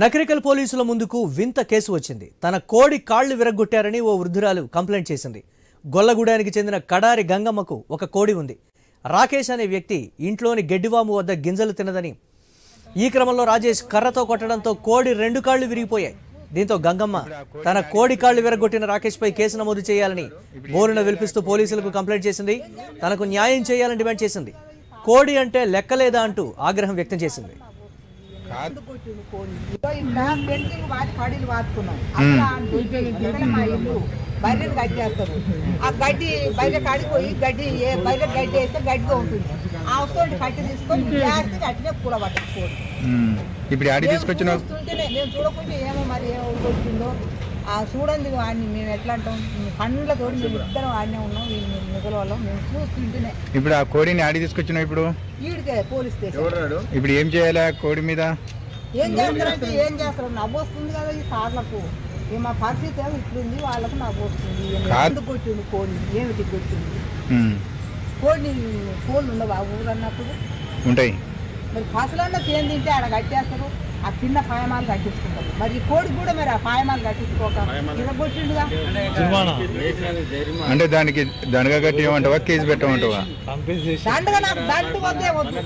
నకరికల్ పోలీసుల ముందుకు వింత కేసు వచ్చింది. తన కోడి కాళ్ళు విరగ్గొట్టారని ఓ వృద్ధురాలు కంప్లైంట్ చేసింది. గొల్లగూడానికి చెందిన కడారి గంగమ్మకు ఒక కోడి ఉంది. రాకేష్ అనే వ్యక్తి ఇంట్లోని గెడ్డివాము వద్ద గింజలు తినదని ఈ క్రమంలో రాజేష్ కర్రతో కొట్టడంతో కోడి రెండు కాళ్ళు విరిగిపోయాయి. దీంతో గంగమ్మ తన కోడి కాళ్ళు విరగొట్టిన రాకేష్పై కేసు నమోదు చేయాలని బోరున విలిపిస్తూ పోలీసులకు కంప్లైంట్ చేసింది. తనకు న్యాయం చేయాలని డిమాండ్ చేసింది. కోడి అంటే లెక్కలేదా అంటూ ఆగ్రహం వ్యక్తం చేసింది. ఇట్లా పెన్సింగ్ వాటి పడీలు వాడుకున్నాం అక్కడ మా ఇల్లు బయటను కట్టేస్తారు ఆ గడ్డి బయట కాడిపోయి గడ్డి ఏ- బయట గడ్డి వేస్తే గడ్డిగా ఉంటుంది ఆ వస్తువుని కట్టి తీసుకొని గ్యాస్ కట్టినే కూర పట్టుకోండి. ఇప్పుడు ఆడి చూస్తుంటేనే చూడకుంటే ఏమో మరి ఏమో వచ్చిందో ఆ చూడండి వాడిని మేము ఎట్లా అంటాం? పండ్లతో మేము ఇద్దరం ఆడనే ఉన్నాం వీళ్ళు మేము మిగల వాళ్ళం. మేము చూస్తుంటేనే ఇప్పుడు ఆ కోడిని ఆడి తీసుకొచ్చినావు ఇప్పుడు? ఈడికే పోలీస్ స్టేషన్. ఇప్పుడు ఏం చేయాలి ఆ కోడి మీద? ఏం చేస్తారంటే ఏం చేస్తారు నవ్వు వస్తుంది కదా ఈ సార్లకు. మా పరిస్థితి ఏమో ఇట్లుంది వాళ్ళకు నవ్వు వస్తుంది. ఎందుకు కొట్టింది కోడి ఏమిటి కొట్టింది. కోడిని కోళ్ళు ఉండవు ఆ ఊరు అన్నప్పుడు? ఉంటాయి. మరి పసలన్న తింటే ఆడ కట్టేస్తారు. ఆ చిన్న పాయమాలు కట్టించుకుంటారు. మరి ఈ కోడి కూడా మరి ఆ పాయమాలు కట్టించుకోక ఇరగొట్టిండుగా అంటే దానికి దండగా కట్టి ఏమంటావా కేసు పెట్టమంటావా దండగా నాకు దండు వద్దే వద్దు.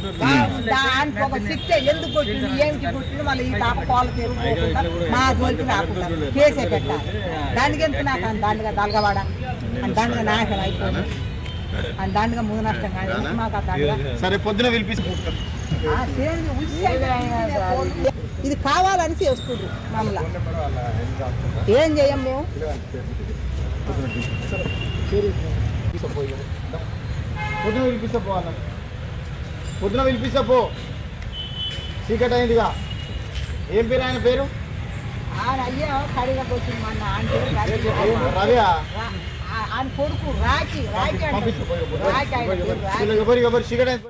దానికి ఒక శిక్ష ఎందుకు కొట్టిండు కొట్టిండు మళ్ళీ ఈ పాలు తెరుకోకుండా మా జోలికి రాకుండా కేసే పెట్టాలి. దానికి ఎంత నాకు అంత దండగా దలగవాడ? అని దండగా నాశనం అయిపోయింది. అని దండగా ముందు నష్టం కానీ మాకు ఆ దండగా సరే పొద్దున పిలిపిస్తా. ఇది కావాలని చేస్తుండ్రు మమ్మల్ని. ఏం చేయం మేము పొద్దున పిలిపిస్తా పోవాల పొద్దున పిలిపిస్తా పో. చీకటి అయిందిగా. ఏం పేరు ఆయన పేరు? ఆయన కొడుకు రాకి రాకి రాకి. ఎవరు ఎవరు చీకటి అయింది.